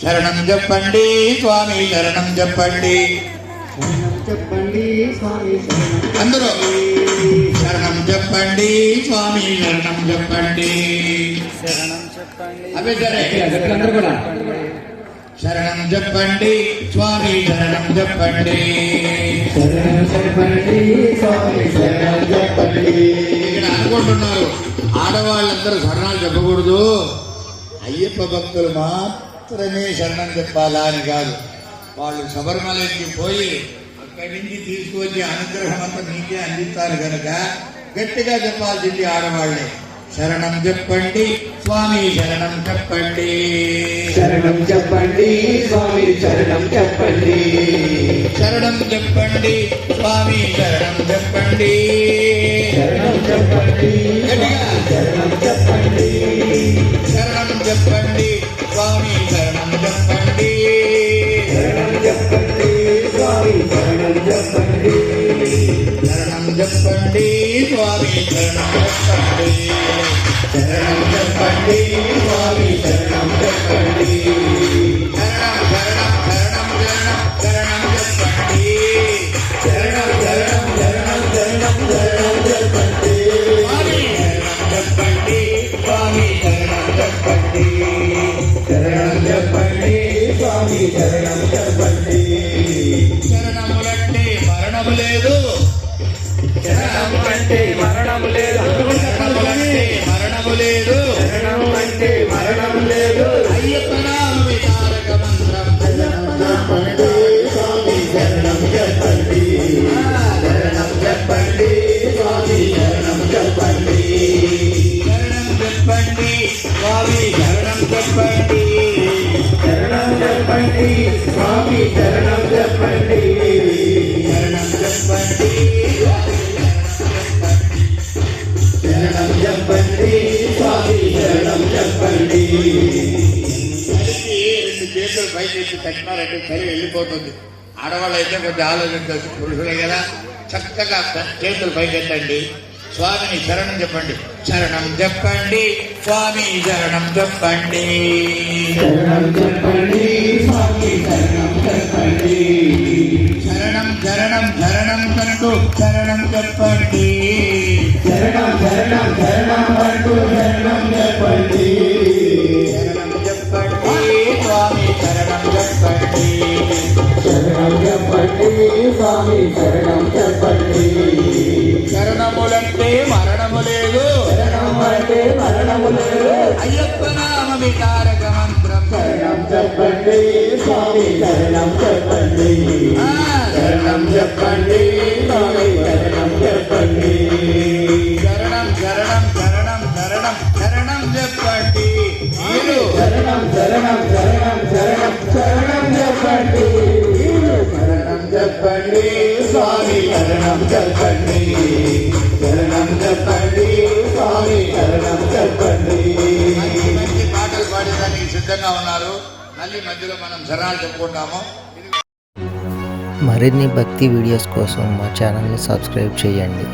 శరణం చెప్పండి స్వామి శరణం చెప్పండి. చెప్పండి స్వామి శరణం అందరూ శరణం చెప్పండి స్వామి శరణం చెప్పండి. అవే సరే. అందరూ కూడా. శరణం చెప్పండి స్వామి శరణం చెప్పండి. శరణం చెప్పండి స్వామి శరణం చెప్పండి. ఇక్కడ అనుకుంటున్నారు ఆడవాళ్ళందరూ శరణాలు చెప్పకూడదు. అయ్యప్ప భక్తులు మాత్రమే శరణం చెప్పాలా అని కాదు. వాళ్ళు శబరిమలకి పోయి అక్కడి నుంచి తీసుకువచ్చి అనుగ్రహం అంతా నీకే అందిస్తారు కనుక గట్టిగా చెప్పాల్సింది ఆడవాళ్ళే. శరణం చెప్పండి స్వామి శరణం చెప్పండి. శరణం చెప్పండి స్వామి శరణం చెప్పండి. శరణం చెప్పండి స్వామి శరణం చెప్పండి. శరణం చెప్పండి. గట్టిగా స్వామి శరణం చెప్పండి శరణం చెప్పండి స్వామి శరణం చెప్పండి అంటే మరణం లేదు. అంటే మరణము లేదు. మరణం అంటే మరణం లేదు. అయ్యప్ప నామమి తారక మంత్రం. చెప్పండి స్వామి శరణం చెప్పండి శరణం చెప్పండి స్వామి శరణం చెప్పండి శరణం చెప్పండి స్వామి శరణం చెప్పండి శరణం చెప్పండి స్వామి శరణం చెప్పండి. రెండు చేతులు పైకి ఎత్తి చలి వెళ్ళిపోతుంది ఆడవాళ్ళు అయితే కొంచెం ఆలోచించాల్సి పురుషులే కదా చక్కగా చేతులు పైకెత్తండి స్వామిని శరణం చెప్పండి శరణం చెప్పండి స్వామి శరణం చెప్పండి శరణం చెప్పండి స్వామి శరణం చెప్పండి శరణం శరణం శరణం కంటూ శరణం చెప్పండి శరణములంటే మరణము లేదు. మరణము అయ్యప్ప నామమి తారక మంత్రం. శరణం చెప్పండి స్వామి శరణం చెప్పండి. శరణం చెప్పండి స్వామి శరణం చెప్పండి. శరణం శరణం శరణం శరణం శరణం చెప్పండి. మీరు శరణం శరణం శరణం శరణం శరణం చెప్పండి. శరణం చెప్పండి స్వామి శరణం చెప్పండి. చరణం చెప్పండి స్వామి చరణం చెప్పండి మంచి మంచి పాటలు పాడేదానికి సిద్ధంగా ఉన్నారు మళ్ళీ మధ్యలో మనం శరణాలు చెప్పుకుంటాము మరిన్ని భక్తి వీడియోస్ కోసం మా ఛానల్ని సబ్స్క్రైబ్ చేయండి.